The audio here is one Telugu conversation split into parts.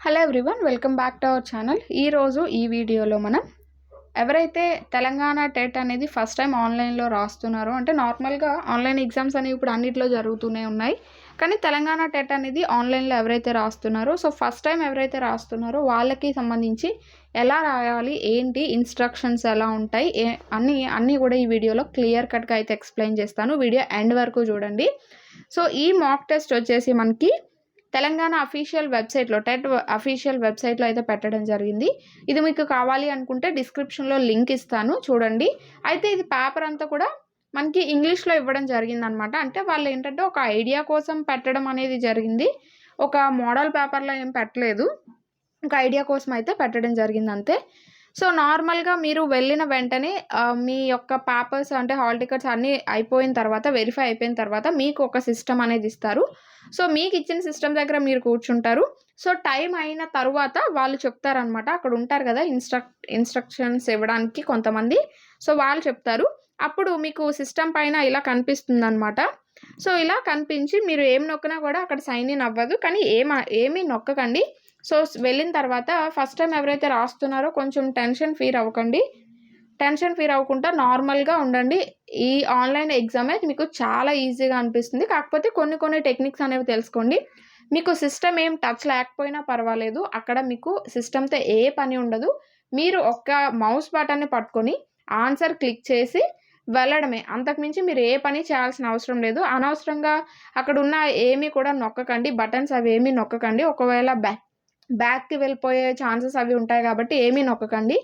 Hello everyone welcome back to our channel ఈరోజు ఈ వీడియోలో మనం ఎవరైతే తెలంగాణ టెట్ అనేది ఫస్ట్ టైం ఆన్లైన్లో రాస్తున్నారో అంటే నార్మల్గా ఆన్లైన్ ఎగ్జామ్స్ అనేవి ఇప్పుడు అన్నిట్లో జరుగుతూనే ఉన్నాయి. కానీ తెలంగాణ టెట్ అనేది ఆన్లైన్లో ఎవరైతే రాస్తున్నారో సో ఫస్ట్ టైం ఎవరైతే రాస్తున్నారో వాళ్ళకి సంబంధించి ఎలా రాయాలి ఏంటి ఇన్స్ట్రక్షన్స్ ఎలా ఉంటాయి ఏ అన్నీ అన్నీ కూడా ఈ వీడియోలో క్లియర్ కట్గా అయితే ఎక్స్ప్లెయిన్ చేస్తాను. వీడియో ఎండ్ వరకు చూడండి. సో ఈ మాక్ టెస్ట్ వచ్చేసి మనకి తెలంగాణ అఫీషియల్ వెబ్సైట్లో టెట్ అఫీషియల్ వెబ్సైట్లో అయితే పెట్టడం జరిగింది. ఇది మీకు కావాలి అనుకుంటే డిస్క్రిప్షన్లో లింక్ ఇస్తాను చూడండి. అయితే ఇది పేపర్ అంతా కూడా మనకి ఇంగ్లీష్లో ఇవ్వడం జరిగిందనమాట. అంటే వాళ్ళు ఏంటంటే ఒక ఐడియా కోసం పెట్టడం అనేది జరిగింది. ఒక మోడల్ పేపర్లో ఏం పెట్టలేదు. ఒక ఐడియా కోసం అయితే పెట్టడం జరిగింది అంతే. సో నార్మల్గా మీరు వెళ్ళిన వెంటనే మీ యొక్క పేపర్స్ అంటే హాల్ టికెట్స్ అన్నీ అయిపోయిన తర్వాత వెరిఫై అయిపోయిన తర్వాత మీకు ఒక సిస్టమ్ అనేది ఇస్తారు. సో మీకు ఇచ్చిన సిస్టమ్ దగ్గర మీరు కూర్చుంటారు. సో టైం అయిన తర్వాత వాళ్ళు చెప్తారనమాట అక్కడ ఉంటారు కదా ఇన్స్ట్రక్ ఇన్స్ట్రక్షన్స్ ఇవ్వడానికి కొంతమంది. సో వాళ్ళు చెప్తారు. అప్పుడు మీకు సిస్టమ్ పైన ఇలా కనిపిస్తుంది అనమాట సో ఇలా కనిపించి మీరు ఏం నొక్కినా కూడా అక్కడ సైన్ ఇన్ అవ్వదు. కానీ ఏమ ఏమీ నొక్కకండి. సో వెళ్ళిన తర్వాత ఫస్ట్ టైం ఎవరైతే రాస్తున్నారో కొంచెం టెన్షన్ ఫీల్ అవ్వకండి. టెన్షన్ ఫీల్ అవ్వకుండా నార్మల్గా ఉండండి. ఈ ఆన్లైన్ ఎగ్జామే మీకు చాలా ఈజీగా అనిపిస్తుంది. కాకపోతే కొన్ని కొన్ని టెక్నిక్స్ అనేవి తెలుసుకోండి. మీకు సిస్టమ్ ఏం టచ్ లేకపోయినా పర్వాలేదు. అక్కడ మీకు సిస్టమ్తో ఏ పని ఉండదు. మీరు ఒక్క మౌస్ బటన్ని పట్టుకొని ఆన్సర్ క్లిక్ చేసి వెళ్ళడమే. అంతకుమించి మీరు ఏ పని చేయాల్సిన అవసరం లేదు. అనవసరంగా అక్కడ ఉన్న ఏమీ కూడా నొక్కకండి. బటన్స్ అవి ఏమీ నొక్కకండి. ఒకవేళ బ్యాక్ బ్యాక్కి వెళ్ళిపోయే ఛాన్సెస్ అవి ఉంటాయి కాబట్టి ఏమీ నొక్కకండి.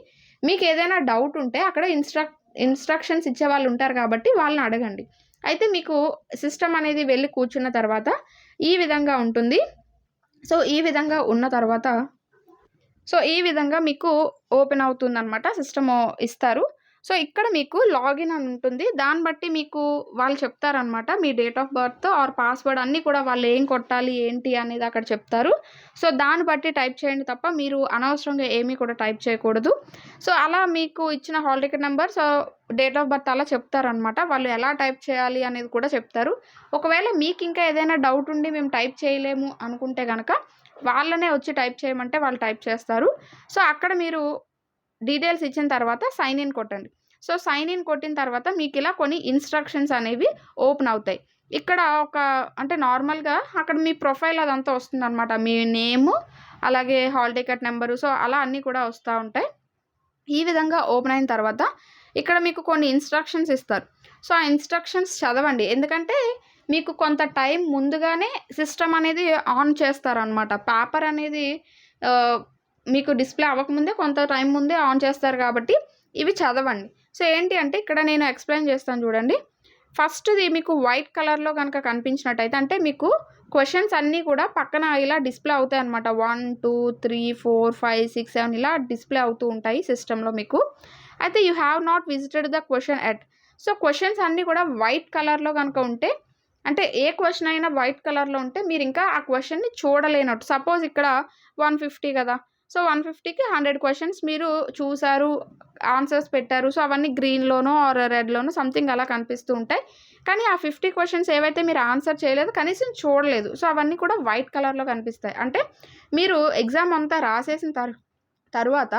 మీకు ఏదైనా డౌట్ ఉంటే అక్కడ ఇన్స్ట్రక్ ఇన్స్ట్రక్షన్స్ ఇచ్చే వాళ్ళు ఉంటారు కాబట్టి వాళ్ళని అడగండి. అయితే మీకు సిస్టమ్ అనేది వెళ్ళి కూర్చున్న తర్వాత ఈ విధంగా ఉంటుంది. సో ఈ విధంగా ఉన్న తర్వాత సో ఈ విధంగా మీకు ఓపెన్ అవుతుందన్నమాట సిస్టమ్ ఇస్తారు. సో ఇక్కడ మీకు లాగిన్ అని ఉంటుంది. దాన్ని బట్టి మీకు వాళ్ళు చెప్తారనమాట మీ date of birth or password అన్నీ కూడా వాళ్ళు ఏం కొట్టాలి ఏంటి అనేది అక్కడ చెప్తారు. సో దాన్ని బట్టి టైప్ చేయండి తప్ప మీరు అనవసరంగా ఏమీ కూడా టైప్ చేయకూడదు. సో అలా మీకు ఇచ్చిన hall ticket number so date of birth అలా చెప్తారనమాట వాళ్ళు ఎలా టైప్ చేయాలి అనేది కూడా చెప్తారు. ఒకవేళ మీకు ఇంకా ఏదైనా డౌట్ ఉండి మేము టైప్ చేయలేము అనుకుంటే కనుక వాళ్ళనే వచ్చి టైప్ చేయమంటే వాళ్ళు టైప్ చేస్తారు. సో అక్కడ మీరు డీటెయిల్స్ ఇచ్చిన తర్వాత సైన్ ఇన్ కొట్టండి. సో సైన్ ఇన్ కొట్టిన తర్వాత మీకు ఇలా కొన్ని ఇన్స్ట్రక్షన్స్ అనేవి ఓపెన్ అవుతాయి. ఇక్కడ ఒక అంటే నార్మల్గా అక్కడ మీ ప్రొఫైల్ అదంతా వస్తుంది అనమాట మీ నేము అలాగే హాల్ టికెట్ నెంబరు సో అలా అన్నీ కూడా వస్తూ ఉంటాయి. ఈ విధంగా ఓపెన్ అయిన తర్వాత ఇక్కడ మీకు కొన్ని ఇన్స్ట్రక్షన్స్ ఇస్తారు. సో ఆ ఇన్స్ట్రక్షన్స్ చదవండి. ఎందుకంటే మీకు కొంత టైం ముందుగానే సిస్టమ్ అనేది ఆన్ చేస్తారనమాట పేపర్ అనేది మీకు డిస్ప్లే అవ్వకముందే కొంత టైం ముందే ఆన్ చేస్తారు కాబట్టి ఇవి చదవండి. సో ఏంటి అంటే ఇక్కడ నేను ఎక్స్ప్లెయిన్ చేస్తాను చూడండి. ఫస్ట్ది మీకు వైట్ కలర్లో కనుక కనిపించినట్టయితే అంటే మీకు క్వశ్చన్స్ అన్నీ కూడా పక్కన ఇలా డిస్ప్లే అవుతాయి అనమాట one two three four five six seven ఇలా డిస్ప్లే అవుతూ ఉంటాయి సిస్టంలో మీకు. అయితే you have not visited the question yet. So questions అన్నీ కూడా వైట్ కలర్లో కనుక ఉంటే అంటే ఏ క్వశ్చన్ అయినా వైట్ కలర్లో ఉంటే మీరు ఇంకా ఆ క్వశ్చన్ని చూడలేనట్టు. సపోజ్ ఇక్కడ వన్ ఫిఫ్టీ కదా సో వన్ ఫిఫ్టీకి హండ్రెడ్ క్వశ్చన్స్ మీరు చూసారు ఆన్సర్స్ పెట్టారు. సో అవన్నీ గ్రీన్లోనో ఆర్ రెడ్లోనో సంథింగ్ అలా కనిపిస్తూ ఉంటాయి. కానీ ఆ ఫిఫ్టీ క్వశ్చన్స్ ఏవైతే మీరు ఆన్సర్ చేయలేదు కనీసం చూడలేదు. సో అవన్నీ కూడా వైట్ కలర్లో కనిపిస్తాయి. అంటే మీరు ఎగ్జామ్ అంతా రాసేసిన తర్ తర్వాత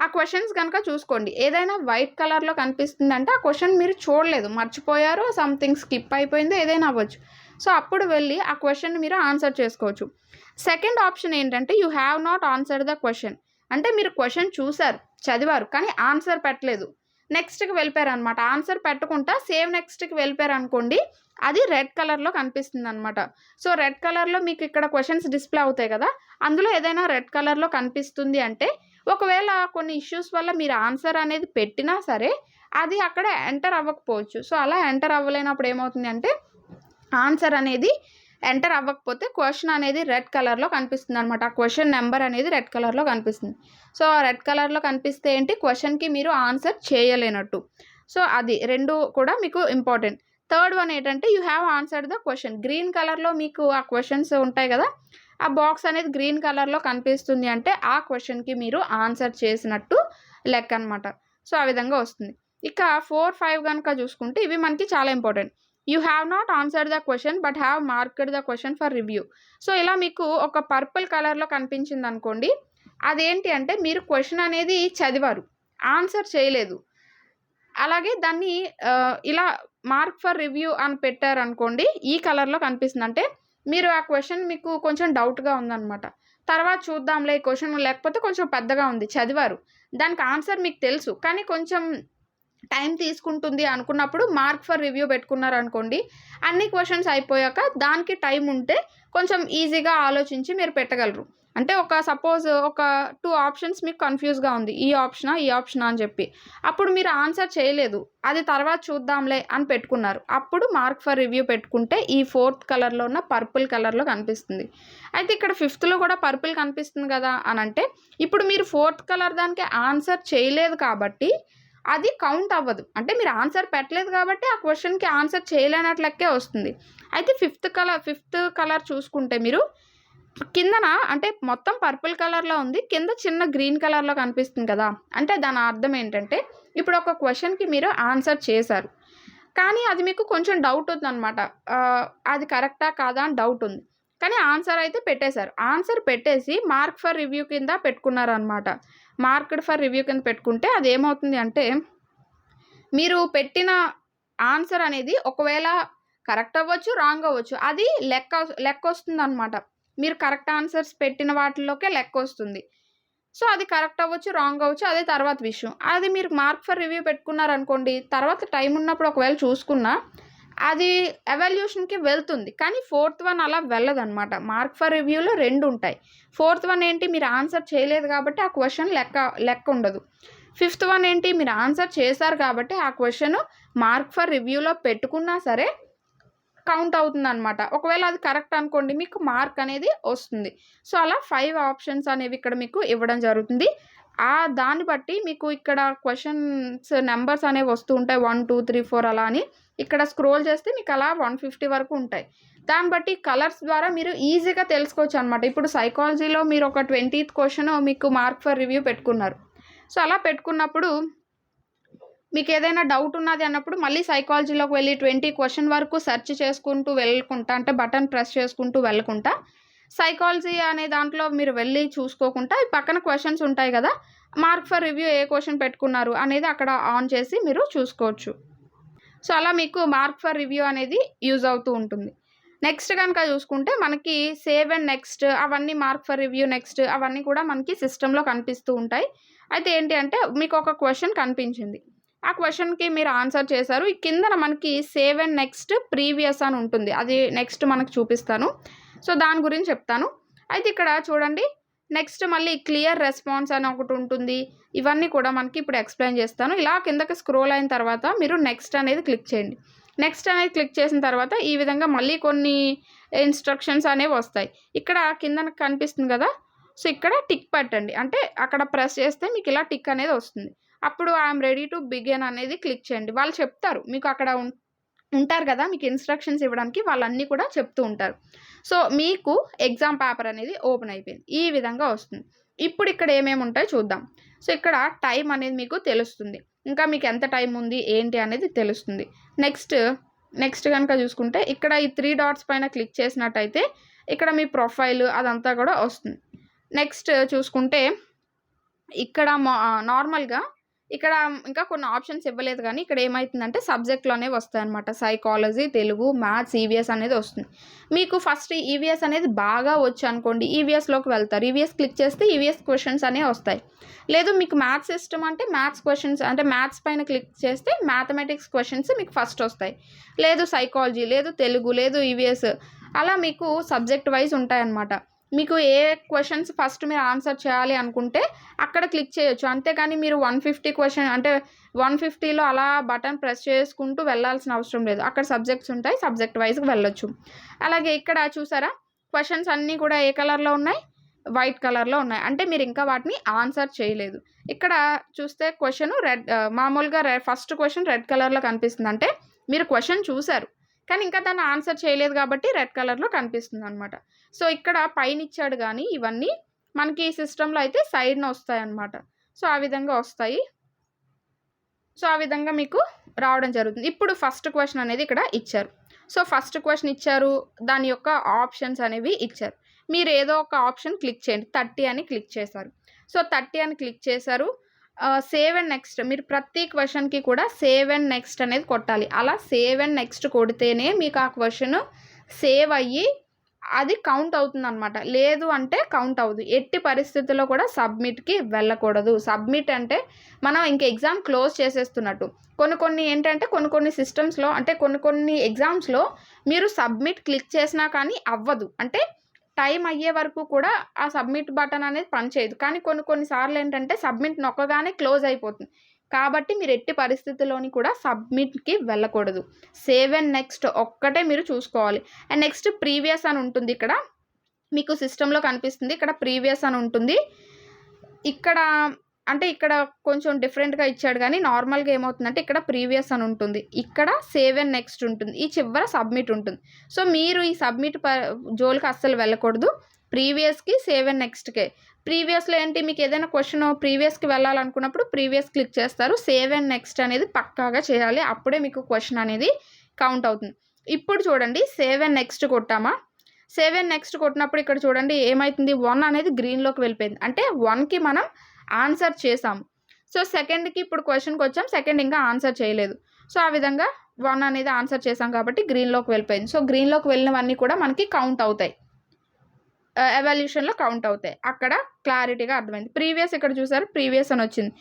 ఆ క్వశ్చన్స్ కనుక చూసుకోండి. ఏదైనా వైట్ కలర్లో కనిపిస్తుందంటే ఆ క్వశ్చన్ మీరు చూడలేదు. మర్చిపోయారు సంథింగ్ స్కిప్ అయిపోయిందో ఏదైనా అవ్వచ్చు. సో అప్పుడు వెళ్ళి ఆ క్వశ్చన్ మీరు ఆన్సర్ చేసుకోవచ్చు. సెకండ్ ఆప్షన్ ఏంటంటే you have not answer the question అంటే మీరు క్వశ్చన్ చూసారు చదివారు కానీ ఆన్సర్ పెట్టలేదు. నెక్స్ట్కి వెళ్ళిపోయారు అనమాట ఆన్సర్ పెట్టకుండా సేవ్ నెక్స్ట్కి వెళ్ళిపోయారు అనుకోండి అది రెడ్ కలర్లో కనిపిస్తుంది అనమాట సో రెడ్ కలర్లో మీకు ఇక్కడ క్వశ్చన్స్ డిస్ప్లే అవుతాయి కదా అందులో ఏదైనా రెడ్ కలర్లో కనిపిస్తుంది అంటే ఒకవేళ కొన్ని ఇష్యూస్ వల్ల మీరు ఆన్సర్ అనేది పెట్టినా సరే అది అక్కడ ఎంటర్ అవ్వకపోవచ్చు. సో అలా ఎంటర్ అవ్వలేనప్పుడు ఏమవుతుంది అంటే ఆన్సర్ అనేది ఎంటర్ అవ్వకపోతే క్వశ్చన్ అనేది రెడ్ కలర్లో కనిపిస్తుంది అనమాట ఆ క్వశ్చన్ నెంబర్ అనేది రెడ్ కలర్లో కనిపిస్తుంది. సో ఆ రెడ్ కలర్లో కనిపిస్తే ఏంటి? క్వశ్చన్కి మీరు ఆన్సర్ చేయలేనట్టు. సో అది రెండు కూడా మీకు ఇంపార్టెంట్. థర్డ్ వన్ ఏంటంటే you have answered the question. Green కలర్లో మీకు ఆ క్వశ్చన్స్ ఉంటాయి కదా ఆ బాక్స్ అనేది గ్రీన్ కలర్లో కనిపిస్తుంది అంటే ఆ క్వశ్చన్కి మీరు ఆన్సర్ చేసినట్టు లెక్క అనమాట సో ఆ విధంగా వస్తుంది. ఇక ఫోర్ ఫైవ్ కనుక చూసుకుంటే ఇవి మనకి చాలా important. You have not answer the question but have marked the question for review so ఇలా మీకు ఒక పర్పుల్ కలర్లో కనిపించింది అనుకోండి. అదేంటి అంటే మీరు క్వశ్చన్ అనేది చదివారు. ఆన్సర్ చేయలేదు. అలాగే దాన్ని ఇలా మార్క్ ఫర్ రివ్యూ అని పెట్టారు అనుకోండి ఈ కలర్లో కనిపిస్తుంది అంటే మీరు ఆ క్వశ్చన్ మీకు కొంచెం డౌట్గా ఉందన్నమాట. తర్వాత చూద్దాంలే ఈ క్వశ్చన్ లేకపోతే కొంచెం పెద్దగా ఉంది చదివారు. దానికి ఆన్సర్ మీకు తెలుసు. కానీ కొంచెం టైం తీసుకుంటుంది అనుకున్నప్పుడు మార్క్ ఫర్ రివ్యూ పెట్టుకున్నారు అనుకోండి అన్ని క్వశ్చన్స్ అయిపోయాక దానికి టైం ఉంటే కొంచెం ఈజీగా ఆలోచించి మీరు పెట్టగలరు. అంటే ఒక సపోజ్ ఒక టూ ఆప్షన్స్ మీకు కన్ఫ్యూజ్గా ఉంది ఈ ఆప్షనా ఈ ఆప్షనా అని చెప్పి. అప్పుడు మీరు ఆన్సర్ చేయలేదు అది తర్వాత చూద్దాంలే అని పెట్టుకున్నారు. అప్పుడు మార్క్ ఫర్ రివ్యూ పెట్టుకుంటే ఈ ఫోర్త్ కలర్లో ఉన్న పర్పుల్ కలర్లో కనిపిస్తుంది. అయితే ఇక్కడ ఫిఫ్త్లో కూడా పర్పుల్ కనిపిస్తుంది కదా అని అంటే ఇప్పుడు మీరు ఫోర్త్ కలర్ దానికి ఆన్సర్ చేయలేదు కాబట్టి అది కౌంట్ అవ్వదు. అంటే మీరు ఆన్సర్ పెట్టలేదు కాబట్టి ఆ క్వశ్చన్కి ఆన్సర్ చేయలేనట్లకే వస్తుంది. అయితే ఫిఫ్త్ కలర్ ఫిఫ్త్ కలర్ చూసుకుంటే మీరు కిందన అంటే మొత్తం పర్పుల్ కలర్లో ఉంది కింద చిన్న గ్రీన్ కలర్లో కనిపిస్తుంది కదా. అంటే దాని అర్థం ఏంటంటే ఇప్పుడు ఒక క్వశ్చన్కి మీరు ఆన్సర్ చేశారు. కానీ అది మీకు కొంచెం డౌట్ ఉందన్నమాట. ఆ, అది కరెక్టా కాదా అని డౌట్ ఉంది. కానీ ఆన్సర్ అయితే పెట్టేశారు. ఆన్సర్ పెట్టేసి మార్క్ ఫర్ రివ్యూ కింద పెట్టుకున్నారు అనమాట మార్క్డ్ ఫర్ రివ్యూ కింద పెట్టుకుంటే అది ఏమవుతుంది అంటే మీరు పెట్టిన ఆన్సర్ అనేది ఒకవేళ కరెక్ట్ అవ్వచ్చు రాంగ్ అవ్వచ్చు అది లెక్క లెక్క వస్తుంది అనమాట మీరు కరెక్ట్ ఆన్సర్స్ పెట్టిన వాటిలోకే లెక్క వస్తుంది. సో అది కరెక్ట్ అవ్వచ్చు రాంగ్ అవ్వచ్చు అదే తర్వాత విషయం. అది మీరు మార్క్ ఫర్ రివ్యూ పెట్టుకున్నారనుకోండి తర్వాత టైం ఉన్నప్పుడు ఒకవేళ చూసుకున్నా అది ఎవాల్యూషన్కి వెళ్తుంది. కానీ ఫోర్త్ వన్ అలా వెళ్ళదన్నమాట. మార్క్ ఫర్ రివ్యూలో రెండు ఉంటాయి. ఫోర్త్ వన్ ఏంటి? మీరు ఆన్సర్ చేయలేదు కాబట్టి ఆ క్వశ్చన్ లెక్క లెక్క ఉండదు. ఫిఫ్త్ వన్ ఏంటి? మీరు ఆన్సర్ చేశారు కాబట్టి ఆ క్వశ్చన్ మార్క్ ఫర్ రివ్యూలో పెట్టుకున్నా సరే కౌంట్ అవుతుంది అనమాట ఒకవేళ అది కరెక్ట్ అనుకోండి మీకు మార్క్ అనేది వస్తుంది. సో అలా ఫైవ్ ఆప్షన్స్ అనేవి ఇక్కడ మీకు ఇవ్వడం జరుగుతుంది. ఆ దాన్ని బట్టి మీకు ఇక్కడ క్వశ్చన్స్ నెంబర్స్ అనేవి వస్తూ ఉంటాయి. వన్ టూ త్రీ ఫోర్ అలా అని. ఇక్కడ స్క్రోల్ చేస్తే మీకు అలా వన్ ఫిఫ్టీ వరకు ఉంటాయి. దాన్ని బట్టి కలర్స్ ద్వారా మీరు ఈజీగా తెలుసుకోవచ్చు అనమాట ఇప్పుడు సైకాలజీలో మీరు ఒక ట్వంటీత్ క్వశ్చన్ మీకు మార్క్ ఫర్ రివ్యూ పెట్టుకున్నారు. సో అలా పెట్టుకున్నప్పుడు మీకు ఏదైనా డౌట్ ఉన్నది అన్నప్పుడు మళ్ళీ సైకాలజీలోకి వెళ్ళి ట్వంటీ క్వశ్చన్ వరకు సెర్చ్ చేసుకుంటూ వెళ్ళకుంటా అంటే బటన్ ప్రెస్ చేసుకుంటూ వెళ్ళకుంటా సైకాలజీ అనే దాంట్లో మీరు వెళ్ళి చూసుకోకుండా ఈ పక్కన క్వశ్చన్స్ ఉంటాయి కదా మార్క్ ఫర్ రివ్యూ ఏ క్వశ్చన్ పెట్టుకున్నారు అనేది అక్కడ ఆన్ చేసి మీరు చూసుకోవచ్చు. సో అలా మీకు మార్క్ ఫర్ రివ్యూ అనేది యూజ్ అవుతూ ఉంటుంది. నెక్స్ట్ కనుక చూసుకుంటే మనకి సేవ్ అండ్ నెక్స్ట్ అవన్నీ మార్క్ ఫర్ రివ్యూ నెక్స్ట్ అవన్నీ కూడా మనకి సిస్టంలో కనిపిస్తూ ఉంటాయి. అయితే ఏంటి అంటే మీకు ఒక క్వశ్చన్ కనిపించింది. ఆ క్వశ్చన్కి మీరు ఆన్సర్ చేశారు. ఈ కిందన మనకి సేవ్ అండ్ నెక్స్ట్ ప్రీవియస్ అని ఉంటుంది. అది నెక్స్ట్ మనకు చూపిస్తాను. సో దాని గురించి చెప్తాను. అయితే ఇక్కడ చూడండి. నెక్స్ట్ మళ్ళీ క్లియర్ రెస్పాన్స్ అని ఒకటి ఉంటుంది. ఇవన్నీ కూడా మనకి ఇప్పుడు ఎక్స్ప్లెయిన్ చేస్తాను. ఇలా కిందకి స్క్రోల్ అయిన తర్వాత మీరు నెక్స్ట్ అనేది క్లిక్ చేయండి. నెక్స్ట్ అనేది క్లిక్ చేసిన తర్వాత ఈ విధంగా మళ్ళీ కొన్ని ఇన్స్ట్రక్షన్స్ అనేవి వస్తాయి. ఇక్కడ కింద కనిపిస్తుంది కదా? సో ఇక్కడ టిక్ పెట్టండి. అంటే అక్కడ ప్రెస్ చేస్తే మీకు ఇలా టిక్ అనేది వస్తుంది. అప్పుడు ఐఎమ్ రెడీ టు బిగిన్ అనేది క్లిక్ చేయండి. వాళ్ళు చెప్తారు మీకు అక్కడ ఉంటారు కదా మీకు ఇన్స్ట్రక్షన్స్ ఇవ్వడానికి వాళ్ళన్నీ కూడా చెప్తూ ఉంటారు. సో మీకు ఎగ్జామ్ పేపర్ అనేది ఓపెన్ అయిపోయింది. ఈ విధంగా వస్తుంది. ఇప్పుడు ఇక్కడ ఏమేమి ఉంటాయో చూద్దాం. సో ఇక్కడ టైం అనేది మీకు తెలుస్తుంది. ఇంకా మీకు ఎంత టైం ఉంది ఏంటి అనేది తెలుస్తుంది. నెక్స్ట్ నెక్స్ట్ కనుక చూసుకుంటే ఇక్కడ ఈ త్రీ డాట్స్ పైన క్లిక్ చేసినట్టయితే ఇక్కడ మీ ప్రొఫైల్ అదంతా కూడా వస్తుంది. నెక్స్ట్ చూసుకుంటే ఇక్కడ నార్మల్గా ఇక్కడ ఇంకా కొన్ని ఆప్షన్స్ ఇవ్వలేదు కానీ ఇక్కడ ఏమవుతుందంటే సబ్జెక్ట్లోనే వస్తాయి అనమాట సైకాలజీ తెలుగు మ్యాథ్స్ ఈవీఎస్ అనేది వస్తుంది. మీకు ఫస్ట్ ఈవీఎస్ అనేది బాగా వచ్చు అనుకోండి. ఈవీఎస్లోకి వెళ్తారు. ఈవీఎస్ క్లిక్ చేస్తే ఈవీఎస్ క్వశ్చన్స్ అనేవి వస్తాయి. లేదు మీకు మ్యాథ్స్ ఇష్టం అంటే మ్యాథ్స్ క్వశ్చన్స్ అంటే మ్యాథ్స్ పైన క్లిక్ చేస్తే మ్యాథమెటిక్స్ క్వశ్చన్స్ మీకు ఫస్ట్ వస్తాయి. లేదు సైకాలజీ లేదు తెలుగు లేదు ఈవీఎస్ అలా మీకు సబ్జెక్ట్ వైజ్ ఉంటాయన్నమాట. మీకు ఏ క్వశ్చన్స్ ఫస్ట్ మీరు ఆన్సర్ చేయాలి అనుకుంటే అక్కడ క్లిక్ చేయొచ్చు. అంతేగాని మీరు వన్ ఫిఫ్టీ క్వశ్చన్ అంటే వన్ ఫిఫ్టీలో అలా బటన్ ప్రెస్ చేసుకుంటూ వెళ్ళాల్సిన అవసరం లేదు. అక్కడ సబ్జెక్ట్స్ ఉంటాయి సబ్జెక్ట్ వైజ్కి వెళ్ళొచ్చు. అలాగే ఇక్కడ చూసారా? క్వశ్చన్స్ అన్నీ కూడా ఏ కలర్లో ఉన్నాయి? వైట్ కలర్లో ఉన్నాయి. అంటే మీరు ఇంకా వాటిని ఆన్సర్ చేయలేదు. ఇక్కడ చూస్తే క్వశ్చన్ రెడ్ మామూలుగా ఫస్ట్ క్వశ్చన్ రెడ్ కలర్లో కనిపిస్తుంది. అంటే మీరు క్వశ్చన్ చూశారు కానీ ఇంకా దాన్ని ఆన్సర్ చేయలేదు కాబట్టి రెడ్ కలర్లో కనిపిస్తుంది అనమాట సో ఇక్కడ పైన ఇచ్చాడు కానీ ఇవన్నీ మనకి ఈ సిస్టంలో అయితే సైడ్న వస్తాయి అన్నమాట సో ఆ విధంగా వస్తాయి. సో ఆ విధంగా మీకు రావడం జరుగుతుంది. ఇప్పుడు ఫస్ట్ క్వశ్చన్ అనేది ఇక్కడ ఇచ్చారు. సో ఫస్ట్ క్వశ్చన్ ఇచ్చారు. దాని యొక్క ఆప్షన్స్ అనేవి ఇచ్చారు. మీరు ఏదో ఒక ఆప్షన్ క్లిక్ చేయండి. థర్టీ అని క్లిక్ చేశారు. సో థర్టీ అని క్లిక్ చేశారు. సేవ్ అండ్ నెక్స్ట్ మీరు ప్రతి క్వశ్చన్కి కూడా సేవ్ అండ్ నెక్స్ట్ అనేది కొట్టాలి. అలా సేవ్ అండ్ నెక్స్ట్ కొడితేనే మీకు ఆ క్వశ్చన్ సేవ్ అయ్యి అది కౌంట్ అవుతుంది అనమాట లేదు అంటే కౌంట్ అవ్వదు. ఎట్టి పరిస్థితుల్లో కూడా సబ్మిట్కి వెళ్ళకూడదు. సబ్మిట్ అంటే మనం ఇంక ఎగ్జామ్ క్లోజ్ చేసేస్తున్నట్టు. కొన్ని కొన్ని ఏంటంటే కొన్ని కొన్ని సిస్టమ్స్లో అంటే కొన్ని కొన్ని ఎగ్జామ్స్లో మీరు సబ్మిట్ క్లిక్ చేసినా కానీ అవ్వదు. అంటే టైం అయ్యే వరకు కూడా ఆ సబ్మిట్ బటన్ అనేది పనిచేయదు కానీ కొన్ని కొన్నిసార్లు ఏంటంటే సబ్మిట్ నొక్కగానే క్లోజ్ అయిపోతుంది. కాబట్టి మీరు ఎట్టి పరిస్థితుల్లోని కూడా సబ్మిట్కి వెళ్ళకూడదు. సేవ్ అండ్ నెక్స్ట్ ఒక్కటే మీరు చూసుకోవాలి. అండ్ నెక్స్ట్ ప్రీవియస్ అని ఉంటుంది ఇక్కడ. మీకు సిస్టంలో కనిపిస్తుంది. ఇక్కడ ప్రీవియస్ అని ఉంటుంది. ఇక్కడ అంటే ఇక్కడ కొంచెం డిఫరెంట్గా ఇచ్చాడు కానీ నార్మల్గా ఏమవుతుందంటే ఇక్కడ ప్రీవియస్ అని ఉంటుంది. ఇక్కడ సేవ్ అండ్ నెక్స్ట్ ఉంటుంది. ఈ చివర సబ్మిట్ ఉంటుంది. సో మీరు ఈ సబ్మిట్ ప జోలికి అస్సలు వెళ్ళకూడదు. ప్రీవియస్కి సేవ్ అండ్ నెక్స్ట్కే. ప్రీవియస్లో ఏంటి? మీకు ఏదైనా క్వశ్చన్ ప్రీవియస్కి వెళ్ళాలనుకున్నప్పుడు ప్రీవియస్ క్లిక్ చేస్తారు. సేవ్ అండ్ నెక్స్ట్ అనేది పక్కాగా చేయాలి. అప్పుడే మీకు క్వశ్చన్ అనేది కౌంట్ అవుతుంది. ఇప్పుడు చూడండి. సేవ్ అండ్ నెక్స్ట్ కొట్టామా? సేవ్ అండ్ నెక్స్ట్ కొట్టినప్పుడు ఇక్కడ చూడండి ఏమవుతుంది వన్ అనేది గ్రీన్లోకి వెళ్ళిపోయింది. అంటే వన్కి మనం ఆన్సర్ చేసాము సో సెకండ్కి ఇప్పుడు క్వశ్చన్కి వచ్చాం. సెకండ్ ఇంకా ఆన్సర్ చేయలేదు. సో ఆ విధంగా వన్ అనేది ఆన్సర్ చేసాం కాబట్టి గ్రీన్లోకి వెళ్ళిపోయింది. సో గ్రీన్లోకి వెళ్ళినవన్నీ కూడా మనకి కౌంట్ అవుతాయి. ఎవల్యూషన్లో కౌంట్ అవుతాయి. అక్కడ క్లారిటీగా అర్థమైంది. ప్రీవియస్ ఇక్కడ చూసారు? ప్రీవియస్ అని వచ్చింది.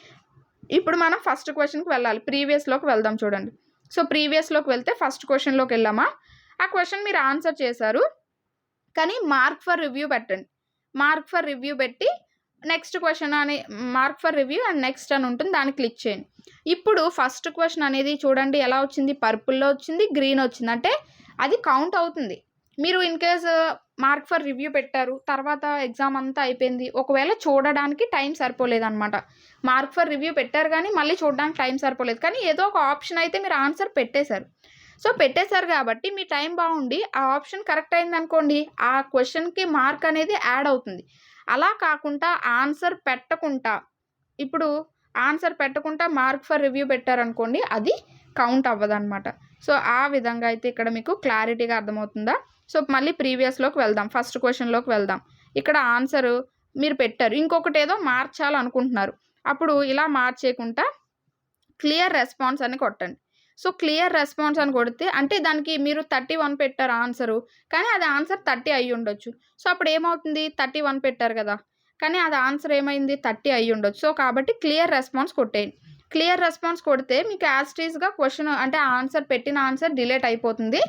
ఇప్పుడు మనం ఫస్ట్ క్వశ్చన్కి వెళ్ళాలి. ప్రీవియస్లోకి వెళ్దాం చూడండి. సో ప్రీవియస్లోకి వెళ్తే ఫస్ట్ క్వశ్చన్లోకి వెళ్ళామా? ఆ క్వశ్చన్ మీరు ఆన్సర్ చేశారు. కానీ మార్క్ ఫర్ రివ్యూ పెట్టండి. మార్క్ ఫర్ రివ్యూ పెట్టి నెక్స్ట్ క్వశ్చన్ అని mark for review and next అని ఉంటుంది దాన్ని క్లిక్ చేయండి. ఇప్పుడు ఫస్ట్ క్వశ్చన్ అనేది చూడండి ఎలా వచ్చింది? పర్పుల్లో వచ్చింది గ్రీన్ వచ్చింది. అంటే అది కౌంట్ అవుతుంది. మీరు in case mark for review పెట్టారు తర్వాత ఎగ్జామ్ అంతా అయిపోయింది. ఒకవేళ చూడడానికి టైం సరిపోలేదన్నమాట. మార్క్ ఫర్ రివ్యూ పెట్టారు కానీ మళ్ళీ చూడడానికి టైం సరిపోలేదు. కానీ ఏదో ఒక ఆప్షన్ అయితే మీరు ఆన్సర్ పెట్టేశారు. సో పెట్టేశారు కాబట్టి మీ టైం బాగుండి ఆ ఆప్షన్ కరెక్ట్ అయింది అనుకోండి ఆ క్వశ్చన్కి మార్క్ అనేది యాడ్ అవుతుంది. అలా కాకుండా ఆన్సర్ పెట్టకుండా ఇప్పుడు ఆన్సర్ పెట్టకుండా మార్క్ ఫర్ రివ్యూ పెట్టారనుకోండి అది కౌంట్ అవ్వదన్నమాట సో ఆ విధంగా అయితే ఇక్కడ మీకు క్లారిటీగా అర్థమవుతుందా? సో మళ్ళీ ప్రీవియస్లోకి వెళ్దాం ఫస్ట్ క్వశ్చన్లోకి వెళ్దాం. ఇక్కడ ఆన్సర్ మీరు పెట్టారు ఇంకొకటి ఏదో మార్చాలనుకుంటున్నారు. అప్పుడు ఇలా మార్చేయకుండా క్లియర్ రెస్పాన్స్ అని కొట్టండి. సో క్లియర్ రెస్పాన్స్ అని కొడితే అంటే దానికి మీరు థర్టీ వన్ పెట్టారు ఆన్సరు కానీ అది ఆన్సర్ థర్టీ అయ్యి ఉండొచ్చు. సో అప్పుడు ఏమవుతుంది? థర్టీ వన్ పెట్టారు కదా. కానీ అది ఆన్సర్ ఏమైంది? థర్టీ అయ్యి ఉండొచ్చు. సో కాబట్టి క్లియర్ రెస్పాన్స్ కొట్టేయండి. క్లియర్ రెస్పాన్స్ కొడితే మీకు యాస్టీస్గా క్వశ్చన్ అంటే ఆన్సర్ పెట్టిన ఆన్సర్ డిలేట్ అయిపోతుంది.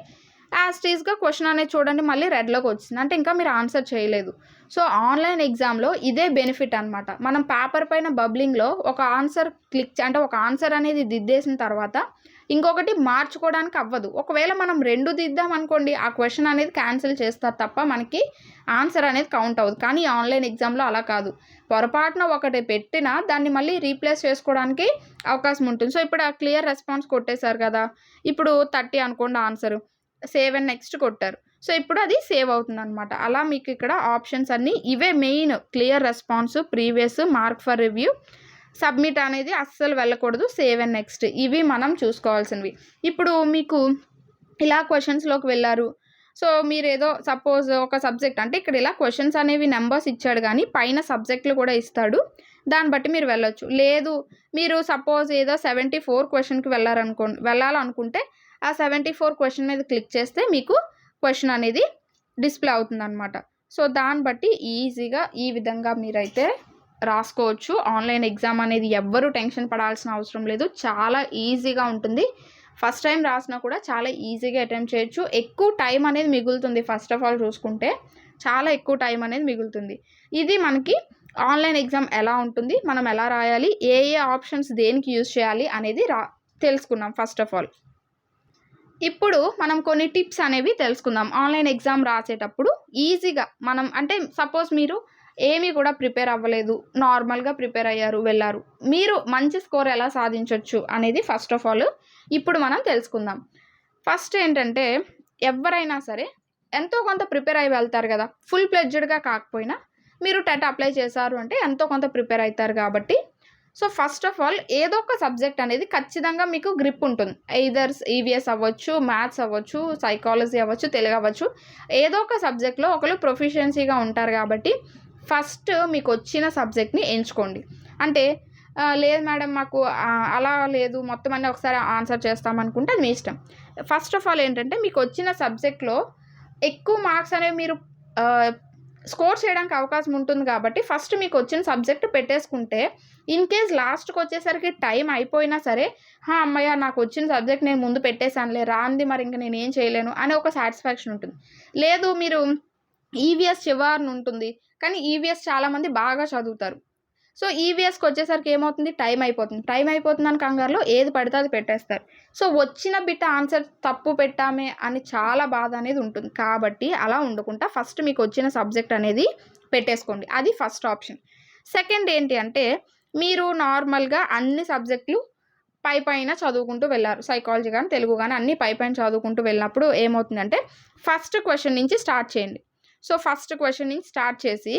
యాస్టీస్గా క్వశ్చన్ అనేది చూడండి మళ్ళీ రెడ్లోకి వచ్చింది. అంటే ఇంకా మీరు ఆన్సర్ చేయలేదు. సో ఆన్లైన్ ఎగ్జామ్లో ఇదే బెనిఫిట్ అనమాట మనం పేపర్ పైన బబ్లింగ్లో ఒక ఆన్సర్ క్లిక్ అంటే ఒక ఆన్సర్ అనేది దిద్దేసిన తర్వాత ఇంకొకటి మార్చుకోవడానికి అవ్వదు. ఒకవేళ మనం రెండు దిద్దాం అనుకోండి ఆ క్వశ్చన్ అనేది క్యాన్సిల్ చేస్తారు తప్ప మనకి ఆన్సర్ అనేది కౌంట్ అవ్వదు. కానీ ఆన్లైన్ ఎగ్జామ్లో అలా కాదు. పొరపాటున ఒకటి పెట్టినా దాన్ని మళ్ళీ రీప్లేస్ చేసుకోవడానికి అవకాశం ఉంటుంది. సో ఇప్పుడు ఆ క్లియర్ రెస్పాన్స్ కొట్టేశారు కదా. ఇప్పుడు థర్టీ అనుకోండి ఆన్సర్. సేవ్ అండ్ నెక్స్ట్ కొట్టారు. సో ఇప్పుడు అది సేవ్ అవుతుంది అనమాట అలా మీకు ఇక్కడ ఆప్షన్స్ అన్నీ ఇవే main clear response previous mark for review submit అనేది అస్సలు వెళ్ళకూడదు సేవ్ అండ్ నెక్స్ట్. ఇవి మనం చూసుకోవాల్సినవి. ఇప్పుడు మీకు ఇలా క్వశ్చన్స్లోకి వెళ్ళారు. సో మీరు ఏదో సపోజ్ ఒక సబ్జెక్ట్ అంటే ఇక్కడ ఇలా క్వశ్చన్స్ అనేవి నెంబర్స్ ఇచ్చాడు కానీ పైన సబ్జెక్టులు కూడా ఇస్తాడు. దాన్ని బట్టి మీరు వెళ్ళొచ్చు. లేదు మీరు సపోజ్ ఏదో సెవెంటీ ఫోర్ క్వశ్చన్కి వెళ్ళారనుకో వెళ్ళాలనుకుంటే ఆ సెవెంటీ ఫోర్ క్వశ్చన్ మీద క్లిక్ చేస్తే మీకు క్వశ్చన్ అనేది డిస్ప్లే అవుతుంది అనమాట సో దాన్ని బట్టి ఈజీగా ఈ విధంగా మీరైతే రాసుకోవచ్చు. ఆన్లైన్ ఎగ్జామ్ అనేది ఎవ్వరూ టెన్షన్ పడాల్సిన అవసరం లేదు. చాలా ఈజీగా ఉంటుంది. ఫస్ట్ టైం రాసినా కూడా చాలా ఈజీగా అటెంప్ట్ చేయొచ్చు. ఎక్కువ టైం అనేది మిగులుతుంది ఫస్ట్ ఆఫ్ ఆల్ చూసుకుంటే. చాలా ఎక్కువ టైం అనేది మిగులుతుంది. ఇది మనకి ఆన్లైన్ ఎగ్జామ్ ఎలా ఉంటుంది? మనం ఎలా రాయాలి? ఏ ఏ ఆప్షన్స్ దేనికి యూజ్ చేయాలి? అనేది రా తెలుసుకున్నాం ఫస్ట్ ఆఫ్ ఆల్. ఇప్పుడు మనం కొన్ని టిప్స్ అనేవి తెలుసుకుందాం. ఆన్లైన్ ఎగ్జామ్ రాసేటప్పుడు ఈజీగా మనం అంటే సపోజ్ మీరు ఏమీ కూడా ప్రిపేర్ అవ్వలేదు. నార్మల్గా ప్రిపేర్ అయ్యారు వెళ్ళారు. మీరు మంచి స్కోర్ ఎలా సాధించవచ్చు అనేది ఫస్ట్ ఆఫ్ ఆల్ ఇప్పుడు మనం తెలుసుకుందాం. ఫస్ట్ ఏంటంటే ఎవరైనా సరే ఎంతో కొంత ప్రిపేర్ అయి వెళ్తారు కదా. ఫుల్ ప్లెడ్జెడ్గా కాకపోయినా మీరు టెట్ అప్లై చేశారు అంటే ఎంతో కొంత ప్రిపేర్ అవుతారు కాబట్టి. సో ఫస్ట్ ఆఫ్ ఆల్ ఏదో ఒక సబ్జెక్ట్ అనేది ఖచ్చితంగా మీకు గ్రిప్ ఉంటుంది. ఎయిదర్ ఈవీఎస్ అవ్వచ్చు మ్యాథ్స్ అవ్వచ్చు సైకాలజీ అవ్వచ్చు తెలుగు అవ్వచ్చు. ఏదో ఒక సబ్జెక్ట్లో ఒకరు ప్రొఫిషియన్సీగా ఉంటారు కాబట్టి ఫస్ట్ మీకు వచ్చిన సబ్జెక్ట్ని ఎంచుకోండి. అంటే లేదు మేడం మాకు అలా లేదు మొత్తం అన్నీ ఒకసారి ఆన్సర్ చేస్తామనుకుంటే అది మీ ఇష్టం. ఫస్ట్ ఆఫ్ ఆల్ ఏంటంటే మీకు వచ్చిన సబ్జెక్ట్లో ఎక్కువ మార్క్స్ అనేవి మీరు స్కోర్ చేయడానికి అవకాశం ఉంటుంది కాబట్టి ఫస్ట్ మీకు వచ్చిన సబ్జెక్ట్ పెట్టేసుకుంటే ఇన్ కేస్ లాస్ట్కి వచ్చేసరికి టైం అయిపోయినా సరే "హా, అమ్మయ్య నాకు వచ్చిన సబ్జెక్ట్ నేను ముందు పెట్టేశానులే రాంది మరి ఇంకా నేను ఏం చేయలేను అనే ఒక సాటిస్ఫాక్షన్ ఉంటుంది. లేదు మీరు ఈవీఎస్ చివరిని ఉంటుంది కానీ ఈవీఎస్ చాలామంది బాగా చదువుతారు. సో ఈవీఎస్కి వచ్చేసరికి ఏమవుతుంది? టైం అయిపోతుంది. టైం అయిపోతుందని కంగారులో ఏది పడితే అది పెట్టేస్తారు. సో వచ్చిన బిడ్డ ఆన్సర్ తప్పు పెట్టామే అని చాలా బాధ అనేది ఉంటుంది. కాబట్టి అలా ఉండకుండా ఫస్ట్ మీకు వచ్చిన సబ్జెక్ట్ అనేది పెట్టేసుకోండి. అది ఫస్ట్ ఆప్షన్ సెకండ్ ఏంటి అంటే మీరు నార్మల్గా అన్ని సబ్జెక్టులు పై పైన చదువుకుంటూ వెళ్ళారు. సైకాలజీ కానీ తెలుగు కానీ అన్ని పై పైన చదువుకుంటూ వెళ్ళినప్పుడు ఏమవుతుందంటే ఫస్ట్ క్వశ్చన్ నుంచి స్టార్ట్ చేయండి. సో ఫస్ట్ క్వశ్చన్ నుంచి స్టార్ట్ చేసి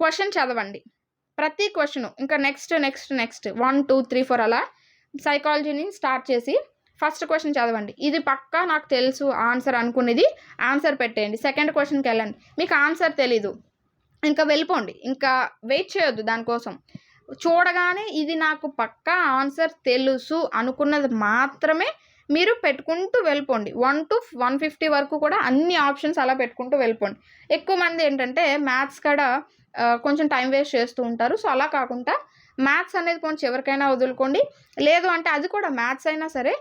క్వశ్చన్ చదవండి. ప్రతి క్వశ్చన్ ఇంకా next next next one two three four అలా సైకాలజీని స్టార్ట్ చేసి ఫస్ట్ క్వశ్చన్ చదవండి. ఇది పక్కా నాకు తెలుసు ఆన్సర్ అనుకునేది ఆన్సర్ పెట్టేయండి. సెకండ్ క్వశ్చన్కి వెళ్ళండి. మీకు ఆన్సర్ తెలీదు. ఇంకా వెళ్ళిపోండి. ఇంకా వెయిట్ చేయొద్దు దానికోసం. చూడగానే ఇది నాకు పక్కా ఆన్సర్ తెలుసు అనుకున్నది మాత్రమే మీరు పెట్టుకుంటూ వెళ్ళిపోండి. వన్ టు వన్ ఫిఫ్టీ వరకు కూడా అన్ని ఆప్షన్స్ అలా పెట్టుకుంటూ వెళ్ళిపోండి. ఎక్కువ మంది ఏంటంటే మ్యాథ్స్ కాడ కొంచెం టైం వేస్ట్ చేస్తూ ఉంటారు. సో అలా కాకుండా మ్యాథ్స్ అనేది కొంచెం ఎవరికైనా వదులుకోండి. లేదు అంటే అది కూడా మ్యాథ్స్ అయినా సరే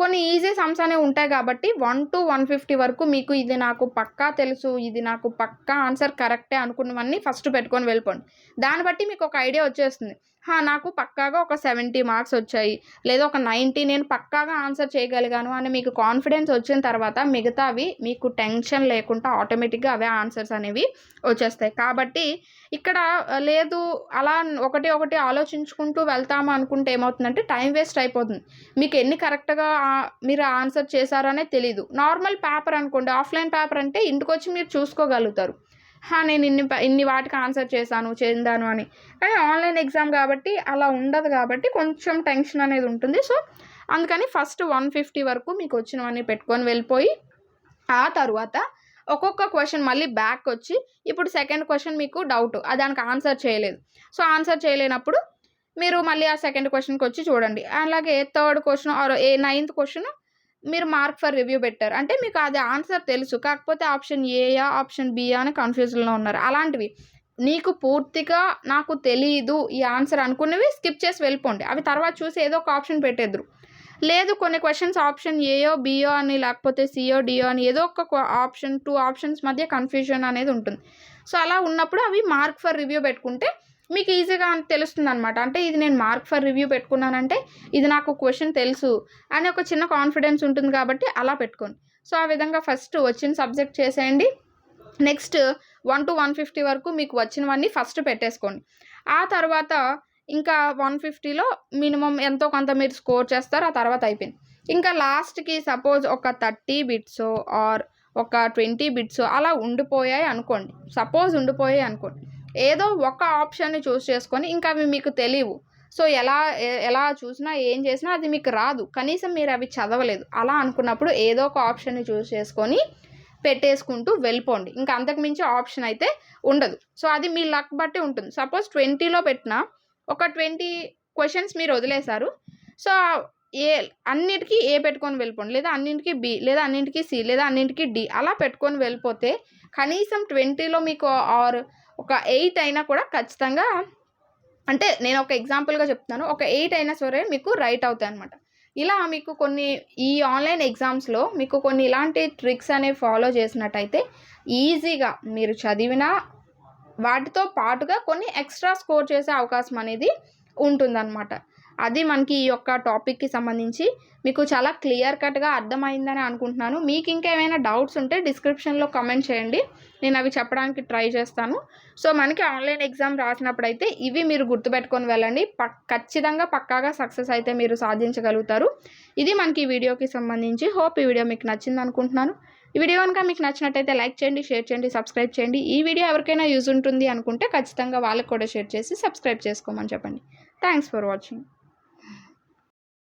కొన్ని ఈజీ సమ్స్ అనేవి ఉంటాయి కాబట్టి వన్ టు వన్ ఫిఫ్టీ వరకు మీకు ఇది నాకు పక్కా తెలుసు ఇది నాకు పక్కా ఆన్సర్ కరెక్టే అనుకున్నవన్నీ ఫస్ట్ పెట్టుకొని వెళ్ళిపోండి. దాన్ని బట్టి మీకు ఒక ఐడియా వచ్చేస్తుంది. హా నాకు పక్కాగా ఒక సెవెంటీ మార్క్స్ వచ్చాయి లేదా ఒక నైంటీ నేను పక్కాగా ఆన్సర్ చేయగలిగాను అని మీకు కాన్ఫిడెన్స్ వచ్చిన తర్వాత మిగతావి మీకు టెన్షన్ లేకుండా ఆటోమేటిక్గా అవే ఆన్సర్స్ అనేవి వచ్చేస్తాయి. కాబట్టి ఇక్కడ లేదు అలా ఒకటి ఒకటి ఆలోచించుకుంటూ వెళ్తాము అనుకుంటే ఏమవుతుందంటే టైం వేస్ట్ అయిపోతుంది. మీకు ఎన్ని కరెక్ట్గా మీరు ఆన్సర్ చేశారనే తెలీదు. నార్మల్ పేపర్ అనుకోండి ఆఫ్లైన్ పేపర్ అంటే ఇంటికి వచ్చి మీరు చూసుకోగలుగుతారు. హా నేను ఇన్ని ఇన్ని వాటికి ఆన్సర్ చేశాను చెందాను అని. కానీ ఆన్లైన్ ఎగ్జామ్ కాబట్టి అలా ఉండదు కాబట్టి కొంచెం టెన్షన్ అనేది ఉంటుంది. సో అందుకని ఫస్ట్ వన్ ఫిఫ్టీ వరకు మీకు వచ్చినవన్నీ పెట్టుకొని వెళ్ళిపోయి ఆ తర్వాత ఒక్కొక్క క్వశ్చన్ మళ్ళీ బ్యాక్ వచ్చి ఇప్పుడు సెకండ్ క్వశ్చన్ మీకు డౌట్ దానికి ఆన్సర్ చేయలేదు. సో ఆన్సర్ చేయలేనప్పుడు మీరు మళ్ళీ ఆ సెకండ్ క్వశ్చన్కి వచ్చి చూడండి. అలాగే third question or A ninth question మీరు మార్క్ ఫర్ రివ్యూ పెట్టారు. అంటే మీకు అది ఆన్సర్ తెలుసు. కాకపోతే ఆప్షన్ ఏయా ఆప్షన్ బియా అని కన్ఫ్యూజన్లో ఉన్నారు. అలాంటివి నీకు పూర్తిగా నాకు తెలియదు ఈ ఆన్సర్ అనుకున్నవి స్కిప్ చేసి వెళ్ళిపోండి. అవి తర్వాత చూసి ఏదో ఒక ఆప్షన్ పెట్టేద్దరు. లేదు కొన్ని క్వశ్చన్స్ ఆప్షన్ ఏయో బియో అని లేకపోతే సియో డియో అని ఏదో ఒక ఆప్షన్ టూ ఆప్షన్స్ మధ్య కన్ఫ్యూజన్ అనేది ఉంటుంది. సో అలా ఉన్నప్పుడు అవి మార్క్ ఫర్ రివ్యూ పెట్టుకుంటే మీకు ఈజీగా తెలుస్తుంది అనమాట అంటే ఇది నేను మార్క్ ఫర్ రివ్యూ పెట్టుకున్నానంటే ఇది నాకు క్వశ్చన్ తెలుసు అని ఒక చిన్న కాన్ఫిడెన్స్ ఉంటుంది కాబట్టి అలా పెట్టుకోండి. సో ఆ విధంగా ఫస్ట్ వచ్చిన సబ్జెక్ట్ చేసేయండి. Next one to one fifty వరకు మీకు వచ్చినవన్నీ ఫస్ట్ పెట్టేసుకోండి. ఆ తర్వాత ఇంకా వన్ ఫిఫ్టీలో మినిమం ఎంతో కొంత మీరు స్కోర్ చేస్తారు ఆ తర్వాత అయిపోయింది. ఇంకా లాస్ట్కి సపోజ్ ఒక థర్టీ బిట్స్ ఆర్ ఒక ట్వంటీ బిట్స్ అలా ఉండిపోయాయి అనుకోండి. సపోజ్ ఉండిపోయాయి అనుకోండి. ఏదో ఒక ఆప్షన్ని చూస్ చేసుకొని ఇంకా అవి మీకు తెలియవు సో ఎలా ఎలా చూసినా ఏం చేసినా అది మీకు రాదు. కనీసం మీరు అవి చదవలేదు. అలా అనుకున్నప్పుడు ఏదో ఒక ఆప్షన్ని చూస్ చేసుకొని పెట్టేసుకుంటూ వెళ్ళిపోండి. ఇంకా అంతకుమించి ఆప్షన్ అయితే ఉండదు. సో అది మీ లక్ బట్టి ఉంటుంది. సపోజ్ ట్వంటీలో పెట్టిన ఒక ట్వంటీ క్వశ్చన్స్ మీరు వదిలేశారు. సో ఏ అన్నిటికీ ఏ పెట్టుకొని వెళ్ళిపోండి. లేదా అన్నింటికి బి లేదా అన్నింటికి సి లేదా అన్నింటికి డి అలా పెట్టుకొని వెళ్ళిపోతే కనీసం ట్వంటీలో మీకు ఆర్ ఒక ఎయిట్ అయినా కూడా ఖచ్చితంగా అంటే నేను ఒక ఎగ్జాంపుల్గా చెప్తున్నాను. ఒక ఎయిట్ అయినా సరే మీకు రైట్ అవుతాయి అనమాట ఇలా మీకు కొన్ని ఈ ఆన్లైన్ ఎగ్జామ్స్లో మీకు కొన్ని ఇలాంటి ట్రిక్స్ అనేవి ఫాలో చేసినట్టయితే ఈజీగా మీరు చదివిన వాటితో పాటుగా కొన్ని ఎక్స్ట్రా స్కోర్ చేసే అవకాశం అనేది ఉంటుందన్నమాట. అది మనకి ఈ యొక్క టాపిక్కి సంబంధించి మీకు చాలా క్లియర్ కట్గా అర్థమైందని అనుకుంటున్నాను. మీకు ఇంకేమైనా డౌట్స్ ఉంటే డిస్క్రిప్షన్లో కమెంట్ చేయండి. నేను అవి చెప్పడానికి ట్రై చేస్తాను. సో మనకి ఆన్లైన్ ఎగ్జామ్ రాసినప్పుడు అయితే ఇవి మీరు గుర్తుపెట్టుకొని వెళ్ళండి. పక్ ఖచ్చితంగా పక్కాగా సక్సెస్ అయితే మీరు సాధించగలుగుతారు. ఇది మనకి ఈ వీడియోకి సంబంధించి. హోప్ ఈ వీడియో మీకు నచ్చింది అనుకుంటున్నాను. ఈ వీడియో కనుక మీకు నచ్చినట్టయితే లైక్ చేయండి షేర్ చేయండి సబ్స్క్రైబ్ చేయండి. ఈ వీడియో ఎవరికైనా యూజ్ ఉంటుంది అనుకుంటే ఖచ్చితంగా వాళ్ళకి కూడా షేర్ చేసి సబ్స్క్రైబ్ చేసుకోమని చెప్పండి. Thanks for watching.